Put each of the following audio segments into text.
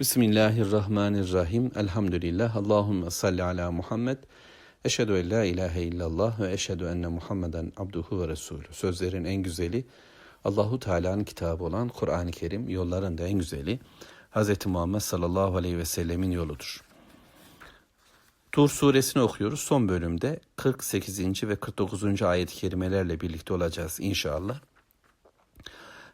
Bismillahirrahmanirrahim. Elhamdülillah. Allahümme salli ala Muhammed. Eşhedü en la ilahe illallah ve eşhedü enne Muhammeden abduhu ve resulü. Sözlerin en güzeli Allahu Teala'nın kitabı olan Kur'an-ı Kerim yolların da en güzeli Hz. Muhammed sallallahu aleyhi ve sellemin yoludur. Tur suresini okuyoruz. Son bölümde 48. ve 49. ayet-i kerimelerle birlikte olacağız inşallah.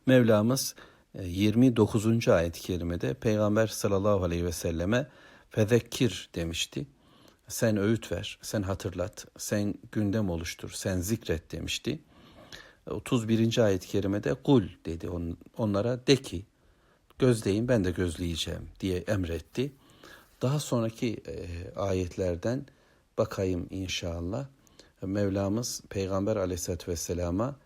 Mevlamız 29. ayet-i kerimede Peygamber sallallahu aleyhi ve selleme fezekkir demişti. Sen öğüt ver, sen hatırlat, sen gündem oluştur, sen zikret demişti. 31. ayet-i kerimede kul dedi onlara de ki gözleyin ben de gözleyeceğim diye emretti. Daha sonraki e, ayetlerden bakayım inşallah. Mevlamız Peygamber aleyhissalatü vesselama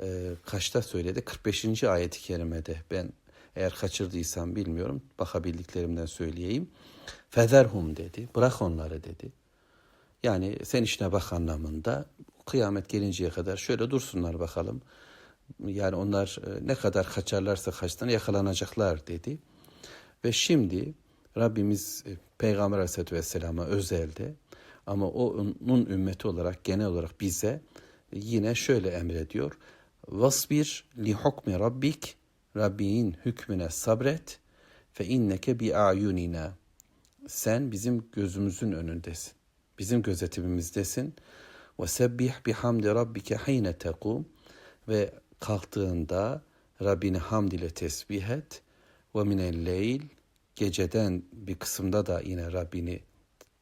e, kaçta söyledi? 45. ayeti kerimede. Ben eğer kaçırdıysam bilmiyorum. Bakabildiklerimden söyleyeyim. Fezerhum dedi. Bırak onları dedi. Yani sen işine bak anlamında kıyamet gelinceye kadar şöyle dursunlar bakalım. Yani onlar e, ne kadar kaçarlarsa kaçtan yakalanacaklar dedi. Ve şimdi Rabbimiz e, Peygamber Aleyhisselatü Vesselam'a özelde ama onun ümmeti olarak genel olarak bize yine şöyle emrediyor. Vasbir li hukmi rabbik Rabbinin hükmüne sabret fe inneke bi ayunina sen bizim gözümüzün önündesin. Bizim gözetimimizdesin. Ve sebbih bihamdi rabbike hayne tekum ve kalktığında Rabbini hamd ile tesbih et ve minel leyl geceden bir kısımda da yine Rabbini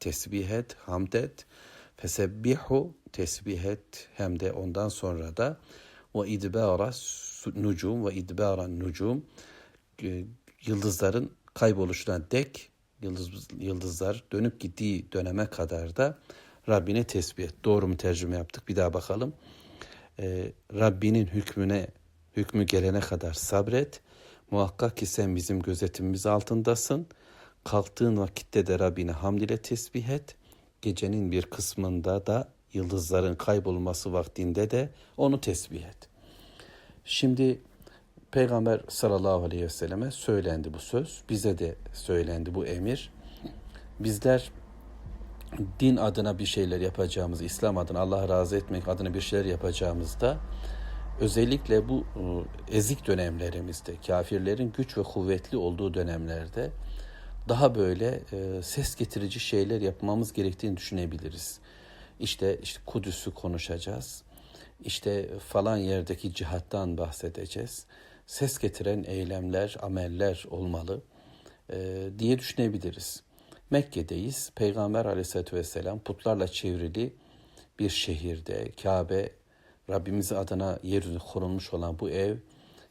tesbih et, hamd et. Fesebbihu tesbih et hem de ondan sonra da ve idbara nucum ve idbara nucum yıldızların kayboluşuna dek yıldız, yıldızlar dönüp gittiği döneme kadar da Rabbine tesbih et. Doğru mu tercüme yaptık? Bir daha bakalım. Ee, Rabbinin hükmüne hükmü gelene kadar sabret. Muhakkak ki sen bizim gözetimimiz altındasın. Kalktığın vakitte de Rabbine hamd ile tesbih et. Gecenin bir kısmında da yıldızların kaybolması vaktinde de onu tesbih et. Şimdi Peygamber sallallahu aleyhi ve selleme söylendi bu söz. Bize de söylendi bu emir. Bizler din adına bir şeyler yapacağımız, İslam adına Allah razı etmek adına bir şeyler yapacağımızda özellikle bu e, ezik dönemlerimizde, kafirlerin güç ve kuvvetli olduğu dönemlerde daha böyle e, ses getirici şeyler yapmamız gerektiğini düşünebiliriz. İşte, işte Kudüs'ü konuşacağız. İşte falan yerdeki cihattan bahsedeceğiz. Ses getiren eylemler, ameller olmalı e, diye düşünebiliriz. Mekke'deyiz. Peygamber aleyhissalatü vesselam putlarla çevrili bir şehirde, Kabe, Rabbimiz adına yeryüzü korunmuş olan bu ev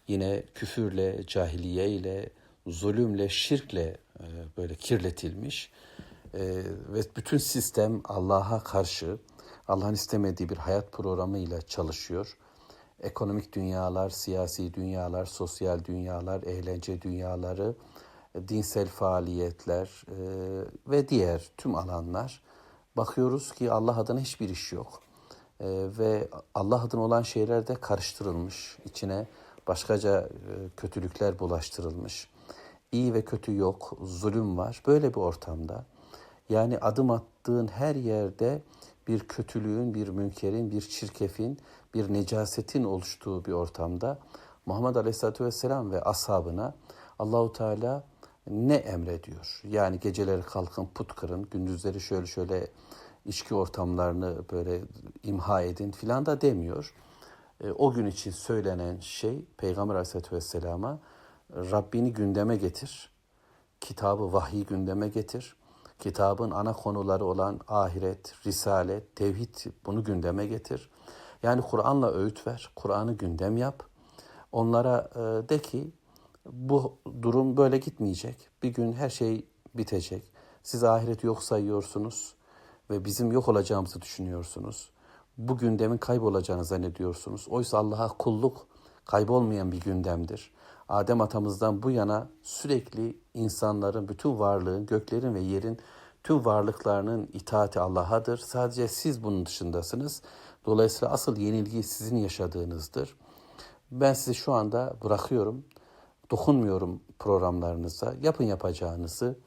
yine küfürle, cahiliye ile, zulümle, şirkle e, böyle kirletilmiş e, ve bütün sistem Allah'a karşı Allah'ın istemediği bir hayat programıyla çalışıyor. Ekonomik dünyalar, siyasi dünyalar, sosyal dünyalar, eğlence dünyaları, dinsel faaliyetler e, ve diğer tüm alanlar bakıyoruz ki Allah adına hiçbir iş yok. E, ve Allah adına olan şeyler de karıştırılmış. içine başkaca e, kötülükler bulaştırılmış. İyi ve kötü yok, zulüm var. Böyle bir ortamda yani adım attığın her yerde bir kötülüğün, bir münkerin, bir çirkefin, bir necasetin oluştuğu bir ortamda Muhammed Aleyhisselatü Vesselam ve ashabına Allahu Teala ne emrediyor? Yani geceleri kalkın put kırın, gündüzleri şöyle şöyle içki ortamlarını böyle imha edin filan da demiyor. E, o gün için söylenen şey Peygamber Aleyhisselatü Vesselam'a Rabbini gündeme getir, kitabı vahiy gündeme getir, kitabın ana konuları olan ahiret, risalet, tevhid bunu gündeme getir. Yani Kur'an'la öğüt ver, Kur'an'ı gündem yap. Onlara e, de ki bu durum böyle gitmeyecek. Bir gün her şey bitecek. Siz ahireti yok sayıyorsunuz ve bizim yok olacağımızı düşünüyorsunuz. Bu gündemin kaybolacağını zannediyorsunuz. Oysa Allah'a kulluk kaybolmayan bir gündemdir. Adem atamızdan bu yana sürekli insanların, bütün varlığın, göklerin ve yerin tüm varlıklarının itaati Allah'adır. Sadece siz bunun dışındasınız. Dolayısıyla asıl yenilgi sizin yaşadığınızdır. Ben sizi şu anda bırakıyorum. dokunmuyorum programlarınıza. Yapın yapacağınızı.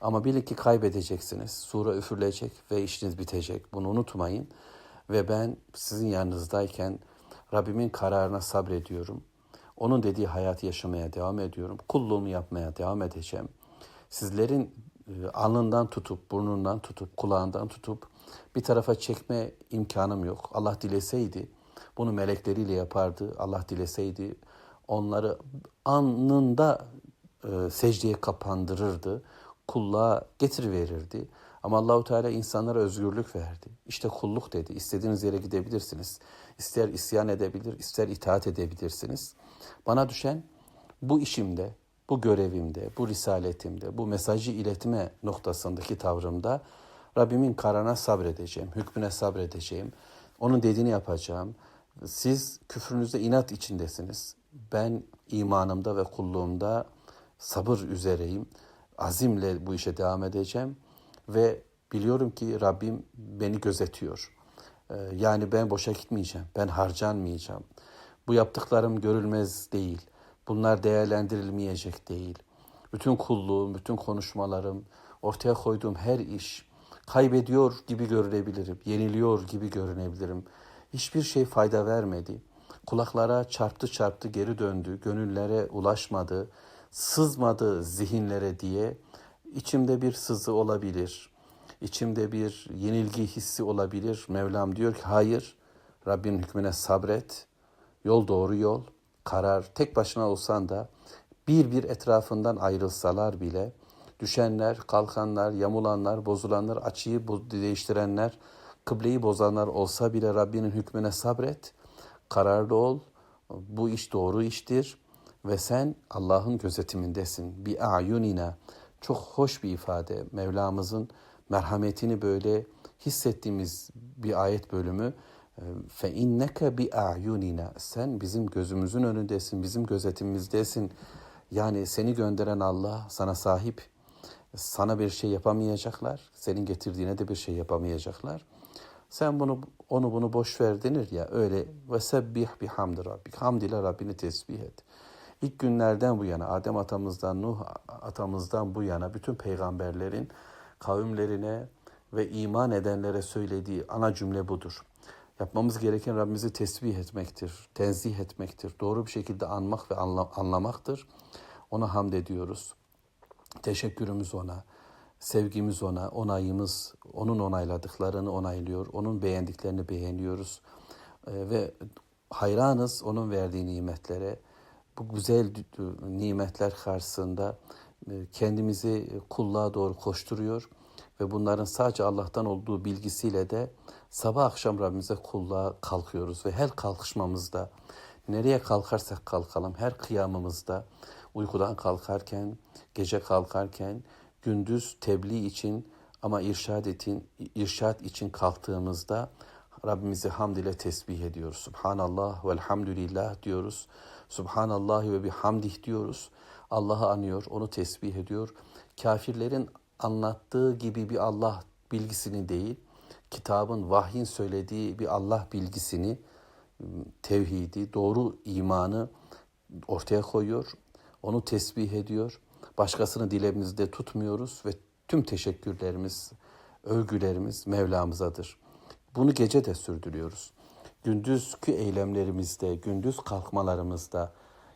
Ama bilin ki kaybedeceksiniz. Sura üfürülecek ve işiniz bitecek. Bunu unutmayın. Ve ben sizin yanınızdayken Rabbimin kararına sabrediyorum. Onun dediği hayatı yaşamaya devam ediyorum. Kulluğumu yapmaya devam edeceğim. Sizlerin e, alnından tutup, burnundan tutup, kulağından tutup bir tarafa çekme imkanım yok. Allah dileseydi bunu melekleriyle yapardı. Allah dileseydi onları anında e, secdeye kapandırırdı. Kulluğa getiriverirdi. Ama Allahu Teala insanlara özgürlük verdi. İşte kulluk dedi. İstediğiniz yere gidebilirsiniz. İster isyan edebilir, ister itaat edebilirsiniz. Bana düşen bu işimde, bu görevimde, bu risaletimde, bu mesajı iletme noktasındaki tavrımda Rabbimin kararına sabredeceğim, hükmüne sabredeceğim. Onun dediğini yapacağım. Siz küfrünüzde inat içindesiniz. Ben imanımda ve kulluğumda sabır üzereyim. Azimle bu işe devam edeceğim ve biliyorum ki Rabbim beni gözetiyor. Ee, Yani ben boşa gitmeyeceğim, ben harcanmayacağım. Bu yaptıklarım görülmez değil. Bunlar değerlendirilmeyecek değil. Bütün kulluğum, bütün konuşmalarım, ortaya koyduğum her iş kaybediyor gibi görünebilirim, yeniliyor gibi görünebilirim. Hiçbir şey fayda vermedi. Kulaklara çarptı çarptı geri döndü, gönüllere ulaşmadı, sızmadı zihinlere diye içimde bir sızı olabilir. İçimde bir yenilgi hissi olabilir. Mevlam diyor ki hayır Rabbin hükmüne sabret. Yol doğru yol. Karar tek başına olsan da bir bir etrafından ayrılsalar bile düşenler, kalkanlar, yamulanlar, bozulanlar, açıyı değiştirenler, kıbleyi bozanlar olsa bile Rabbinin hükmüne sabret. Kararlı ol. Bu iş doğru iştir ve sen Allah'ın gözetimindesin. Bi ayunina. Çok hoş bir ifade. Mevlamızın merhametini böyle hissettiğimiz bir ayet bölümü. Fe inneke bi ayunina. Sen bizim gözümüzün önündesin, bizim gözetimimizdesin. Yani seni gönderen Allah sana sahip. Sana bir şey yapamayacaklar. Senin getirdiğine de bir şey yapamayacaklar. Sen bunu onu bunu boş ver denir ya öyle ve sebbih bihamdi rabbik. Hamd ile Rabbini tesbih et. İlk günlerden bu yana Adem atamızdan Nuh atamızdan bu yana bütün peygamberlerin kavimlerine ve iman edenlere söylediği ana cümle budur. Yapmamız gereken Rabbimizi tesbih etmektir, tenzih etmektir, doğru bir şekilde anmak ve anla- anlamaktır. Ona hamd ediyoruz. Teşekkürümüz ona, sevgimiz ona, onayımız, onun onayladıklarını onaylıyor, onun beğendiklerini beğeniyoruz. Ee, ve hayranız onun verdiği nimetlere. Bu güzel nimetler karşısında e, kendimizi kulluğa doğru koşturuyor ve bunların sadece Allah'tan olduğu bilgisiyle de sabah akşam Rabbimize kulluğa kalkıyoruz ve her kalkışmamızda nereye kalkarsak kalkalım her kıyamımızda uykudan kalkarken, gece kalkarken, gündüz tebliğ için ama irşad için, irşad için kalktığımızda Rabbimizi hamd ile tesbih ediyoruz. Subhanallah ve elhamdülillah diyoruz. Subhanallah ve bihamdih diyoruz. Allah'ı anıyor, onu tesbih ediyor. Kafirlerin anlattığı gibi bir Allah bilgisini değil, kitabın, vahyin söylediği bir Allah bilgisini, tevhidi, doğru imanı ortaya koyuyor. Onu tesbih ediyor. Başkasını dilimizde tutmuyoruz ve tüm teşekkürlerimiz, övgülerimiz Mevlamızadır. Bunu gece de sürdürüyoruz. Gündüzkü eylemlerimizde, gündüz kalkmalarımızda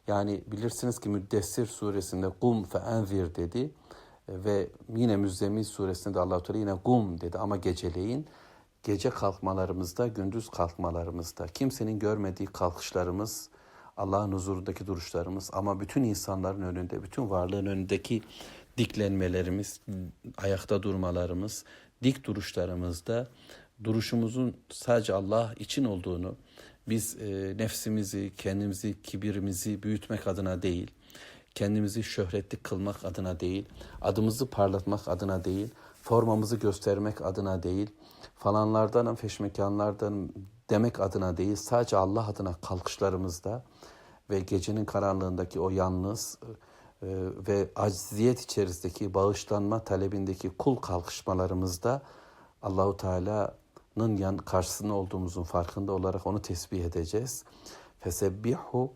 yani bilirsiniz ki Müddessir suresinde kum fe envir dedi ve yine Müzzemmil suresinde de Allah-u Teala yine kum dedi. Ama geceleyin gece kalkmalarımızda, gündüz kalkmalarımızda kimsenin görmediği kalkışlarımız, Allah'ın huzurundaki duruşlarımız ama bütün insanların önünde, bütün varlığın önündeki diklenmelerimiz, ayakta durmalarımız, dik duruşlarımızda duruşumuzun sadece Allah için olduğunu, biz e, nefsimizi, kendimizi, kibirimizi büyütmek adına değil, kendimizi şöhretli kılmak adına değil, adımızı parlatmak adına değil, formamızı göstermek adına değil, falanlardan, feşmekanlardan demek adına değil, sadece Allah adına kalkışlarımızda ve gecenin karanlığındaki o yalnız e, ve acziyet içerisindeki bağışlanma talebindeki kul kalkışmalarımızda Allahu Teala'nın yan karşısında olduğumuzun farkında olarak onu tesbih edeceğiz. Fesebbihu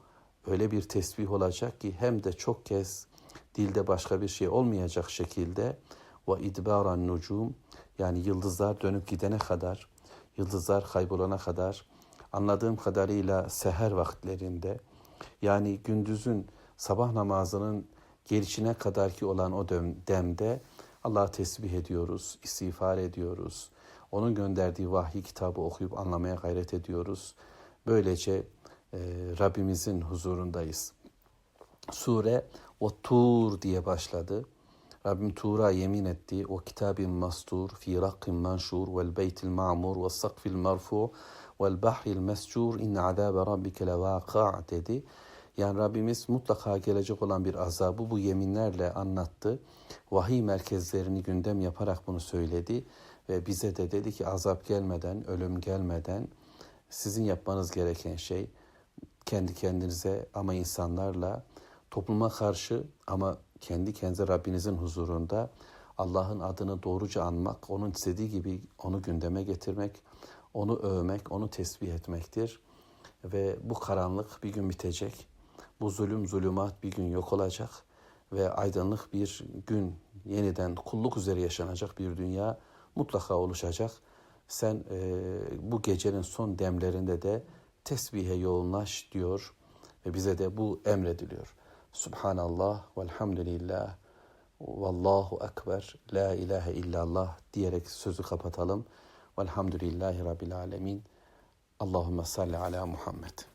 öyle bir tesbih olacak ki hem de çok kez dilde başka bir şey olmayacak şekilde ve idbaran nucum yani yıldızlar dönüp gidene kadar, yıldızlar kaybolana kadar anladığım kadarıyla seher vakitlerinde yani gündüzün sabah namazının gelişine kadar ki olan o demde Allah'ı tesbih ediyoruz, istiğfar ediyoruz. Onun gönderdiği vahiy kitabı okuyup anlamaya gayret ediyoruz. Böylece e, Rabbimizin huzurundayız. Sure o Tur diye başladı. Rabbim Tur'a yemin etti. O kitabin mastur fi rakkin manşur vel beytil ma'mur ve sakfil marfu vel bahril mescur inne azabe rabbike levâka' dedi. Yani Rabbimiz mutlaka gelecek olan bir azabı bu yeminlerle anlattı. Vahiy merkezlerini gündem yaparak bunu söyledi. Ve bize de dedi ki azap gelmeden, ölüm gelmeden sizin yapmanız gereken şey kendi kendinize ama insanlarla topluma karşı ama kendi kendinize Rabbinizin huzurunda Allah'ın adını doğruca anmak, onun istediği gibi onu gündeme getirmek, onu övmek, onu tesbih etmektir. Ve bu karanlık bir gün bitecek. Bu zulüm, zulümat bir gün yok olacak ve aydınlık bir gün yeniden kulluk üzere yaşanacak bir dünya mutlaka oluşacak. Sen e, bu gecenin son demlerinde de tesbihe yoğunlaş diyor ve bize de bu emrediliyor. Subhanallah velhamdülillah vallahu ekber la ilahe illallah diyerek sözü kapatalım. Velhamdülillahi rabbil alemin. Allahümme salli ala Muhammed.